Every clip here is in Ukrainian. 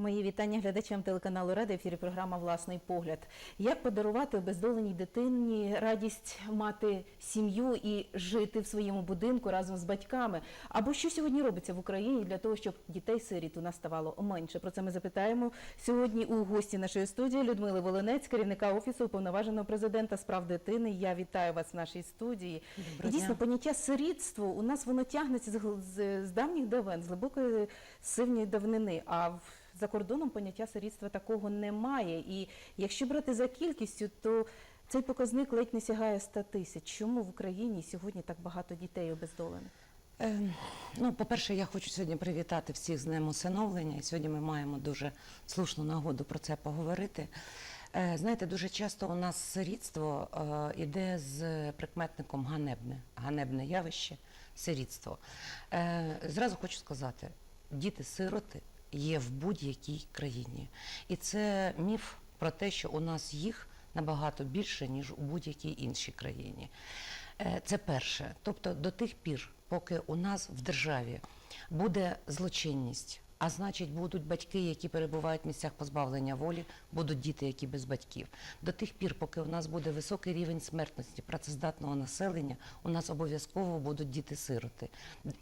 Мої вітання глядачам телеканалу Рада. Ефірі програма Власний погляд. Як подарувати обездоленій дитині радість мати сім'ю і жити в своєму будинку разом з батьками? Або що сьогодні робиться в Україні для того, щоб дітей-сиріт у нас ставало менше? Про це ми запитаємо сьогодні у гості нашої студії Людмили Волинець, керівника офісу уповноваженого президента з прав дитини. Я вітаю вас в нашій студії. І дійсно, поняття сирітство у нас воно тягнеться з, з, з давніх давен, з глибокої сивньої давнини. А в, за кордоном поняття сирітства такого немає. І якщо брати за кількістю, то цей показник ледь не сягає 100 тисяч. Чому в Україні сьогодні так багато дітей обездолених? Е, Ну, по-перше, я хочу сьогодні привітати всіх з Днем усиновлення. І сьогодні ми маємо дуже слушну нагоду про це поговорити. Е, Знаєте, дуже часто у нас сирітство е, іде з прикметником ганебне, ганебне явище, сирітство. Е, Зразу хочу сказати, діти-сироти є в будь-якій країні. І це міф про те, що у нас їх набагато більше, ніж у будь-якій іншій країні. Е, Це перше. Тобто до тих пір, поки у нас в державі буде злочинність, а значить, будуть батьки, які перебувають в місцях позбавлення волі, будуть діти, які без батьків. До тих пір, поки у нас буде високий рівень смертності працездатного населення, у нас обов'язково будуть діти-сироти.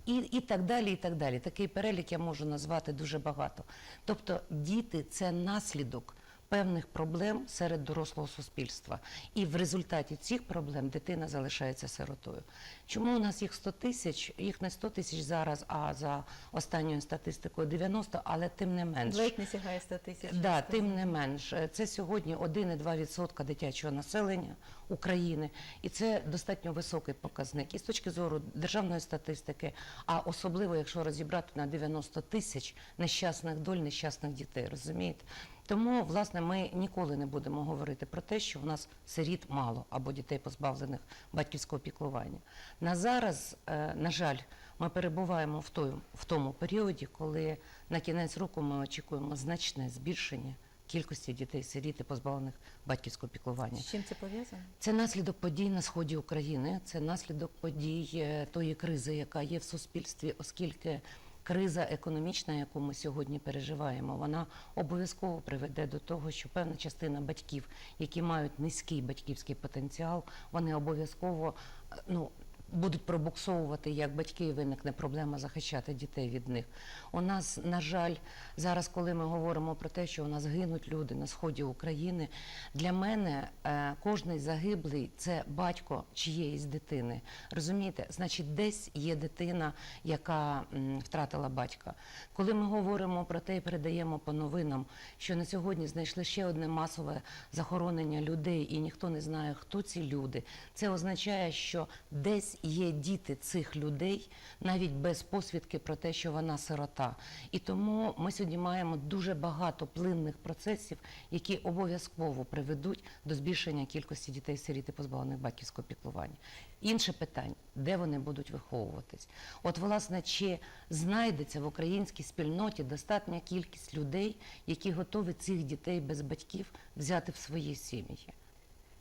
І, і так далі, і так далі. Такий перелік я можу назвати дуже багато. Тобто, діти це наслідок певних проблем серед дорослого суспільства. І в результаті цих проблем дитина залишається сиротою. Чому у нас їх 100 тисяч? Їх не 100 тисяч зараз, а за останньою статистикою 90, але тим не менш. Ледь не сягає 100 тисяч. Да, тим не менш, це сьогодні 1,2% дитячого населення України, і це достатньо високий показник. І з точки зору державної статистики, а особливо, якщо розібрати на 90 тисяч нещасних доль, нещасних дітей, розумієте? Тому, власне, ми ніколи не будемо говорити про те, що в нас сиріт мало або дітей позбавлених батьківського піклування. На зараз, е, на жаль, ми перебуваємо в, той, в тому періоді, коли на кінець року ми очікуємо значне збільшення кількості дітей-сиріт і позбавлених батьківського піклування. З чим це пов'язано? Це наслідок подій на сході України, це наслідок подій е, тої кризи, яка є в суспільстві, оскільки криза економічна, яку ми сьогодні переживаємо, вона обов'язково приведе до того, що певна частина батьків, які мають низький батьківський потенціал, вони обов'язково е, ну. Будуть пробуксовувати як батьки, і виникне проблема захищати дітей від них. У нас, на жаль, зараз, коли ми говоримо про те, що у нас гинуть люди на сході України, для мене е, кожний загиблий це батько чиєїсь дитини. Розумієте, значить, десь є дитина, яка втратила батька. Коли ми говоримо про те і передаємо по новинам, що на сьогодні знайшли ще одне масове захоронення людей, і ніхто не знає, хто ці люди, це означає, що десь є діти цих людей, навіть без посвідки про те, що вона сирота. І тому ми сьогодні маємо дуже багато плинних процесів, які обов'язково приведуть до збільшення кількості дітей сиріт і позбавлених батьківського піклування. Інше питання, де вони будуть виховуватись? От, власне, чи знайдеться в українській спільноті достатня кількість людей, які готові цих дітей без батьків взяти в свої сім'ї?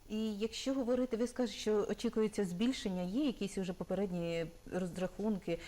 І якщо говорити, ви скажете, що очікується збільшення, є якісь вже попередні розрахунки,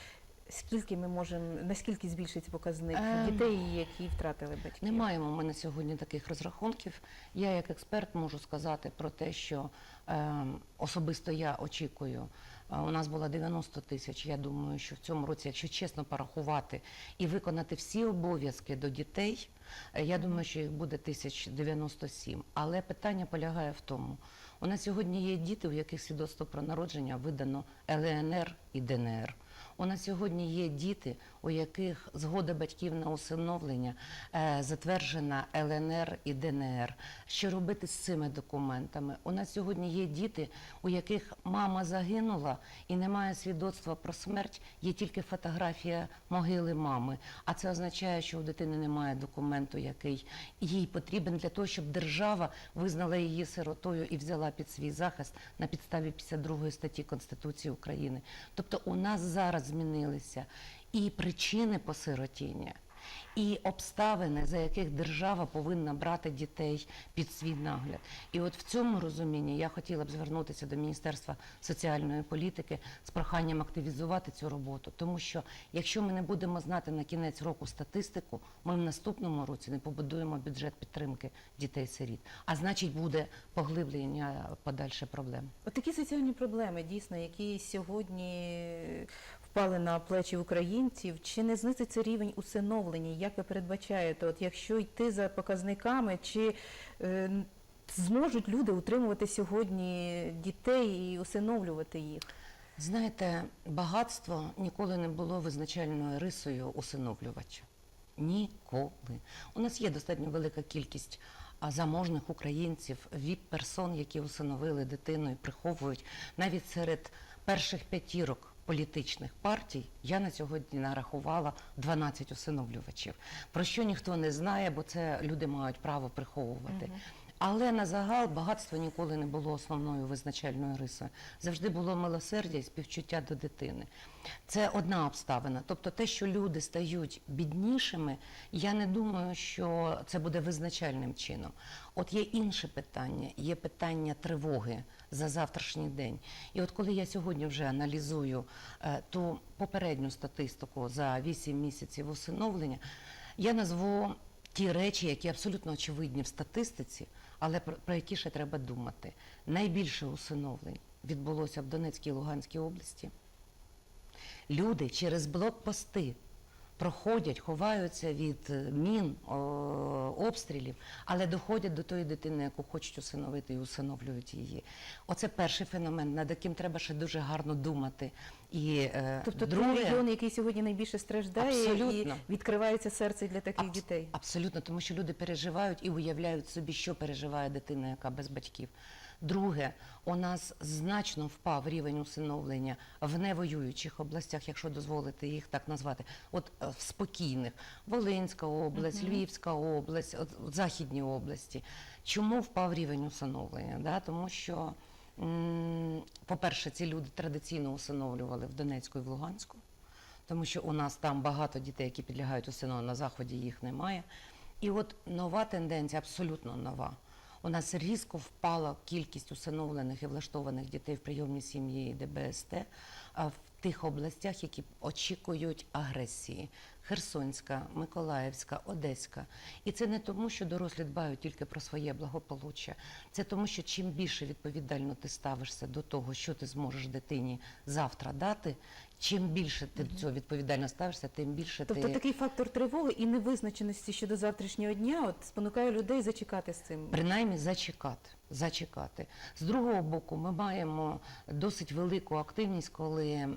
скільки ми можемо, наскільки збільшиться показник Ем, дітей, які втратили батьків? Не маємо ми на сьогодні таких розрахунків. Я як експерт можу сказати про те, що ем, особисто я очікую. У нас було 90 тисяч. Я думаю, що в цьому році, якщо чесно порахувати і виконати всі обов'язки до дітей, е, я думаю, що їх буде 1097. Але питання полягає в тому: у нас сьогодні є діти, у яких свідоцтво про народження видано ЛНР і ДНР. У нас сьогодні є діти, у яких згода батьків на усиновлення е, затверджена ЛНР і ДНР. Що робити з цими документами? У нас сьогодні є діти, у яких мама загинула і немає свідоцтва про смерть, є тільки фотографія могили мами. А це означає, що у дитини немає документу, який їй потрібен для того, щоб держава визнала її сиротою і взяла під свій захист на підставі 52 статті Конституції України. Тобто у нас зараз змінилися і причини посиротіння. і обставини, за яких держава повинна брати дітей під свій нагляд. І от в цьому розумінні я хотіла б звернутися до Міністерства соціальної політики з проханням активізувати цю роботу, тому що якщо ми не будемо знати на кінець року статистику, ми в наступному році не побудуємо бюджет підтримки дітей-сиріт. А значить, буде поглиблення подальше проблем. От такі соціальні проблеми, дійсно, які сьогодні впали на плечі українців. Чи не знизиться рівень усиновлення? Як ви передбачаєте, от якщо йти за показниками, чи е, зможуть люди утримувати сьогодні дітей і усиновлювати їх? Знаєте, багатство ніколи не було визначальною рисою усиновлювача. Ніколи. У нас є достатньо велика кількість заможних українців, віп-персон, які усиновили дитину і приховують. Навіть серед перших п'ятірок політичних партій я на сьогодні нарахувала 12 усиновлювачів. Про що ніхто не знає, бо це люди мають право приховувати. Але на загал багатство ніколи не було основною визначальною рисою. Завжди було милосердя і співчуття до дитини. Це одна обставина. Тобто те, що люди стають біднішими, я не думаю, що це буде визначальним чином. От є інше питання, є питання тривоги за завтрашній день. І от коли я сьогодні вже аналізую е, ту попередню статистику за 8 місяців усиновлення, я назву ті речі, які абсолютно очевидні в статистиці, але про, про які ще треба думати. Найбільше усиновлень відбулося в Донецькій і Луганській області. Люди через блокпости проходять, ховаються від е, мін, обстрілів, але доходять до тої дитини, яку хочуть усиновити, і усиновлюють її. Оце перший феномен, над яким треба ще дуже гарно думати. І е, Тобто друге, той регіон, який сьогодні найбільше страждає, Абсолютно. і відкривається серце для таких Абс- дітей. Абсолютно, тому що люди переживають і уявляють собі, що переживає дитина, яка без батьків. Друге, у нас значно впав рівень усиновлення в невоюючих областях, якщо дозволити їх так назвати. От е, в спокійних Волинська область, Львівська область, от, от західні області. Чому впав рівень усиновлення? Да? Тому що, по-перше, ці люди традиційно усиновлювали в Донецьку і в Луганську тому що у нас там багато дітей, які підлягають усиновленню, на заході їх немає. І от нова тенденція, абсолютно нова. У нас різко впала кількість усиновлених і влаштованих дітей в прийомній сім'ї і ДБСТ в тих областях, які очікують агресії. Херсонська, Миколаївська, Одеська. І це не тому, що дорослі дбають тільки про своє благополуччя. Це тому, що чим більше відповідально ти ставишся до того, що ти зможеш дитині завтра дати, чим більше ти до цього відповідально ставишся, тим більше Тобто ти такий фактор тривоги і невизначеності щодо завтрашнього дня от спонукає людей зачекати з цим. принаймні зачекати. Зачекати. З другого боку, ми маємо досить велику активність, коли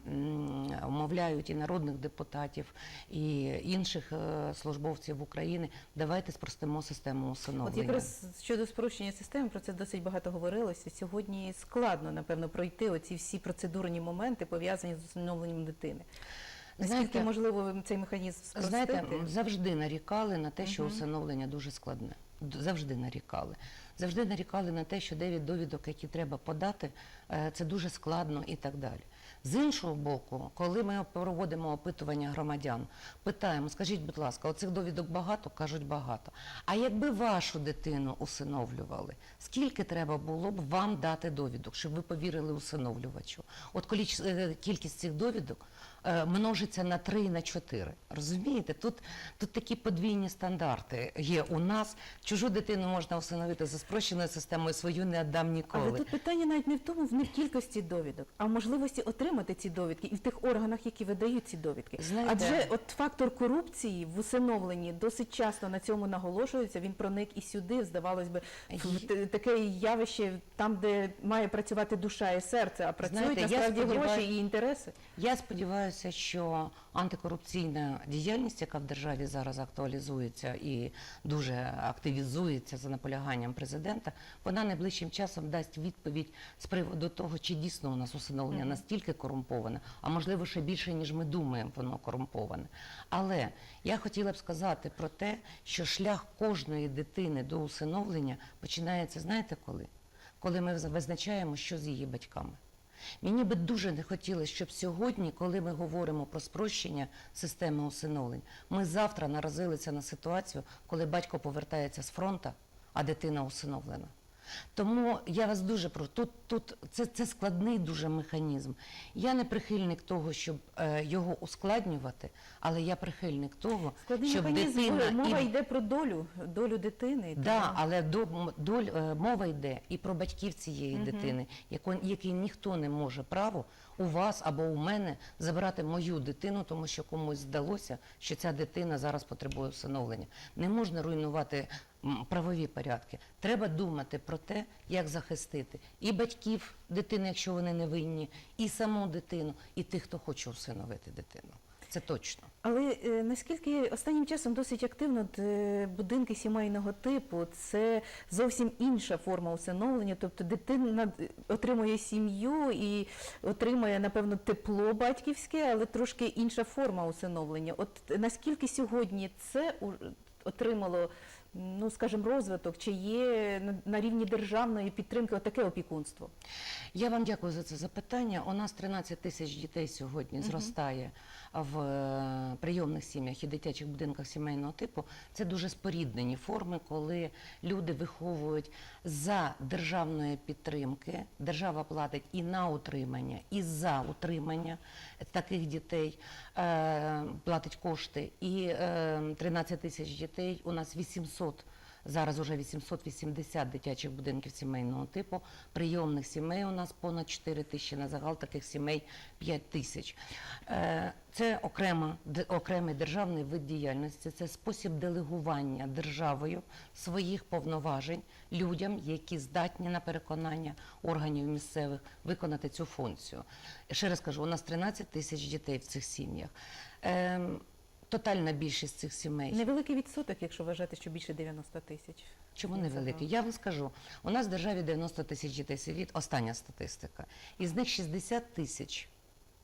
умовляють і народних депутатів, і інших е, службовців України. Давайте спростимо систему От якраз щодо спрощення системи, про це досить багато говорилося. Сьогодні складно, напевно, пройти оці всі процедурні моменти, пов'язані з усиновленням дитини. Наскільки Знаєте, можливо цей механізм спростити? Знаєте, завжди нарікали на те, що усиновлення дуже складне. Завжди нарікали. Завжди нарікали на те, що 9 довідок, які треба подати, е, це дуже складно і так далі. З іншого боку, коли ми проводимо опитування громадян, питаємо, скажіть, будь ласка, оцих довідок багато? Кажуть, багато. А якби вашу дитину усиновлювали, скільки треба було б вам дати довідок, щоб ви повірили усиновлювачу? От е, кількість цих довідок е, множиться на 3 і на 4. Розумієте? Тут, тут такі подвійні стандарти є у нас. Чужу дитину можна усиновити за спрощеною системою, свою не віддам ніколи. Але тут питання навіть не в тому, не в кількості довідок, а в можливості отримати ці довідки і в тих органах, які видають ці довідки. Знаєте- Адже от фактор корупції в усиновленні досить часто на цьому наголошується. Він проник і сюди, здавалось би, в таке явище там, де має працювати душа і серце, а працюють Знаєте, насправді гроші і інтереси. Я сподіваюся, що антикорупційна діяльність, яка в державі зараз актуалізується і дуже активізується за наполяганням президента, вона найближчим часом дасть відповідь з приводу того, чи дійсно у нас усиновлення настільки корумповане, а можливо ще більше, ніж ми думаємо, воно корумповане. Але я хотіла б сказати про те, що шлях кожної дитини до усиновлення починається, знаєте коли? Коли ми визначаємо, що з її батьками. Мені би дуже не хотілося, щоб сьогодні, коли ми говоримо про спрощення системи усиновлень, ми завтра наразилися на ситуацію, коли батько повертається з фронту, а дитина усиновлена. Тому я вас дуже прошу, тут, тут це, це складний дуже механізм. Я не прихильник того, щоб е, його ускладнювати, але я прихильник того, Складний щоб механізм, дитина мова і йде про долю, долю дитини. Да, але до, доль, е, мова йде і про батьків цієї дитини, яку, який ніхто не може право у вас або у мене забирати мою дитину, тому що комусь здалося, що ця дитина зараз потребує усиновлення. Не можна руйнувати правові порядки. Треба думати про те, як захистити і батьків дитини, якщо вони не винні, і саму дитину, і тих, хто хоче усиновити дитину. Це точно. Але е, наскільки останнім часом досить активно е, будинки сімейного типу це зовсім інша форма усиновлення, тобто дитина е, отримує сім'ю і отримує напевно тепло батьківське, але трошки інша форма усиновлення. От наскільки сьогодні це отримало, ну скажімо, розвиток, чи є на- рівні державної підтримки таке опікунство? Я вам дякую за це запитання. У нас 13 тисяч дітей сьогодні зростає в е, прийомних сім'ях і дитячих будинках сімейного типу. Це дуже споріднені форми, коли люди виховують за державної підтримки. Держава платить і на утримання, і за утримання таких дітей е, платить кошти. І е, 13 тисяч дітей у нас 800 Зараз уже 880 дитячих будинків сімейного типу, прийомних сімей у нас понад 4 тисячі, на загал таких сімей 5 тисяч. Е, Це окрема, окремий державний вид діяльності, це спосіб делегування державою своїх повноважень людям, які здатні на переконання органів місцевих виконати цю функцію. Ще раз кажу, у нас 13 тисяч дітей в цих сім'ях. Тотальна більшість цих сімей Невеликий відсоток, якщо вважати, що більше 90 тисяч. Чому невеликий? Я вам скажу, у нас в державі 90 тисяч дітей сиріт, остання статистика. Із них 60 тисяч.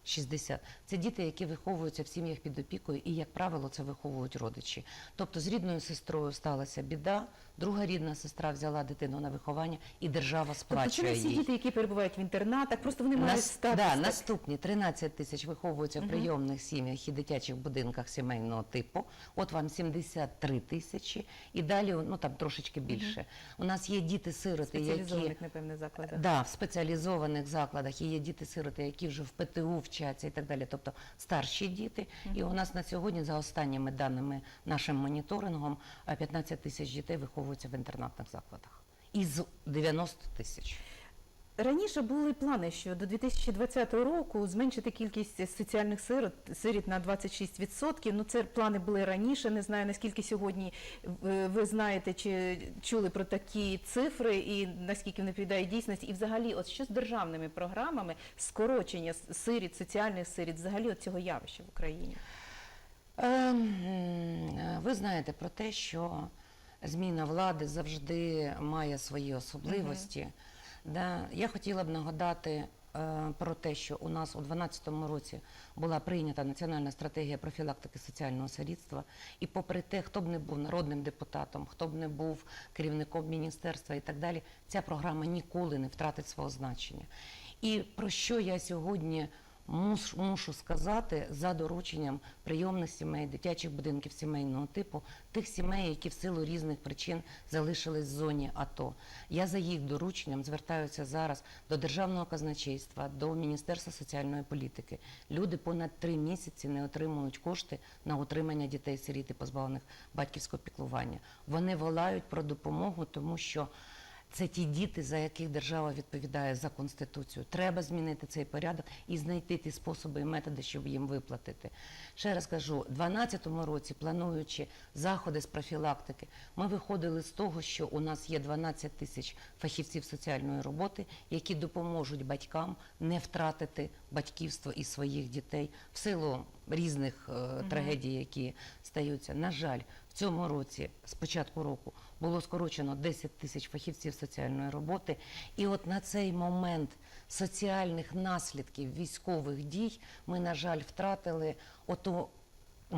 60. Це діти, які виховуються в сім'ях під опікою, і, як правило, це виховують родичі. Тобто з рідною сестрою сталася біда, друга рідна сестра взяла дитину на виховання, і держава Тобто це сплачує не всі їй. діти, які перебувають в інтернатах, просто вони мають Нас, статус. да, так. наступні 13 тисяч виховуються в прийомних сім'ях і дитячих будинках сімейного типу. От вам 73 тисячі, і далі ну там трошечки більше. У нас є діти-сироти, які спеціалізованих, напевне, закладах. Да, в спеціалізованих закладах і є діти-сироти, які вже в ПТУ вчаться і так далі, тобто старші діти. І у нас на сьогодні, за останніми даними нашим моніторингом, а 15 тисяч дітей виховуються в інтернатних закладах. Із 90 тисяч. Раніше були плани, що до 2020 року зменшити кількість соціальних сирот, сиріт на 26%. Ну, це плани були раніше. Не знаю, наскільки сьогодні ви, ви знаєте чи чули про такі цифри і наскільки вони відповідають дійсності. І взагалі, от що з державними програмами скорочення сиріт, соціальних сиріт, взагалі от цього явища в Україні? Ем, е, Ви знаєте про те, що зміна влади завжди має свої особливості. Да, я хотіла б нагадати е, про те, що у нас у 2012 році була прийнята національна стратегія профілактики соціального сирітства. І попри те, хто б не був народним депутатом, хто б не був керівником міністерства і так далі, ця програма ніколи не втратить свого значення. І про що я сьогодні мушу сказати за дорученням прийомних сімей, дитячих будинків сімейного типу, тих сімей, які в силу різних причин залишились в зоні АТО. Я за їх дорученням звертаюся зараз до Державного казначейства, до Міністерства соціальної політики. Люди понад три місяці не отримують кошти на утримання дітей сиріт і позбавлених батьківського піклування. Вони волають про допомогу, тому що це ті діти, за яких держава відповідає за конституцію. Треба змінити цей порядок і знайти ті способи і методи, щоб їм виплатити. Ще раз кажу, у 2012 році, плануючи заходи з профілактики, ми виходили з того, що у нас є 12 тисяч фахівців соціальної роботи, які допоможуть батькам не втратити батьківство і своїх дітей в силу різних е, трагедій, які стаються. На жаль, в цьому році, з початку року, було скорочено 10 тисяч фахівців соціальної роботи. І от на цей момент соціальних наслідків військових дій ми, на жаль, втратили оту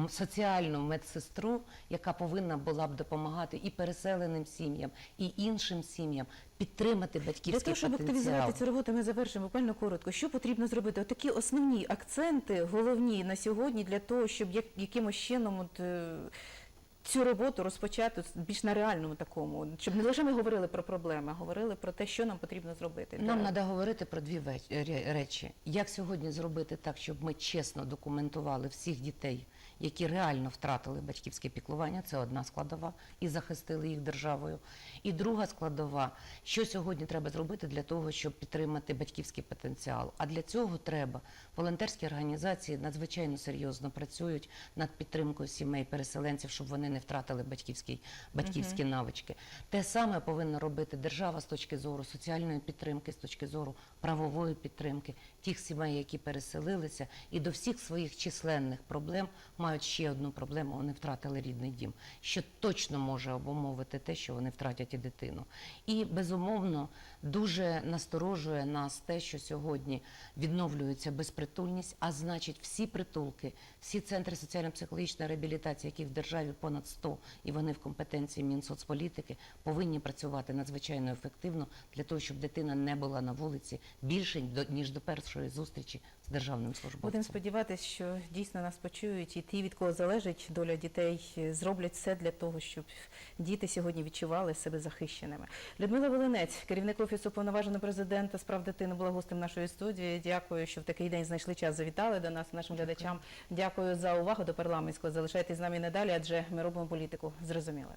соціальну медсестру, яка повинна була б допомагати і переселеним сім'ям, і іншим сім'ям підтримати Для того, щоб активізувати цю роботу, ми завершимо буквально коротко. Що потрібно зробити? Отакі основні акценти, головні на сьогодні для того, щоб як, якимось чином от, е, цю роботу розпочати більш на реальному такому, щоб не лише ми говорили про проблеми, а говорили про те, що нам потрібно зробити. Нам треба говорити про дві речі: як сьогодні зробити так, щоб ми чесно документували всіх дітей, які реально втратили батьківське піклування, це одна складова, і захистили їх державою. І друга складова, що сьогодні треба зробити для того, щоб підтримати батьківський потенціал. А для цього треба волонтерські організації надзвичайно серйозно працюють над підтримкою сімей переселенців, щоб вони не втратили батьківський, батьківські навички. Те саме повинна робити держава з точки зору соціальної підтримки, з точки зору правової підтримки тих сімей, які переселилися, і до всіх своїх численних проблем мають ще одну проблему: вони втратили рідний дім, що точно може обумовити те, що вони втратять і дитину. І безумовно дуже насторожує нас те, що сьогодні відновлюється безпритульність, а значить, всі притулки, всі центри соціально-психологічної реабілітації, які в державі понад 100, і вони в компетенції Мінсоцполітики, повинні працювати надзвичайно ефективно для того, щоб дитина не була на вулиці більше ніж до першої зустрічі з державним службовцем. Будемо сподіватися, що дійсно нас почують, і ті, від кого залежить доля дітей, зроблять все для того, щоб діти сьогодні відчували себе захищеними. Людмила Волинець, керівник офісу повноваженого президента з прав дитини, була гостем нашої студії. Дякую, що в такий день знайшли час. Завітали до нас, нашим глядачам. Дякую за увагу до парламентського. Залишайтесь з нами надалі, адже ми робимо політику зрозуміло.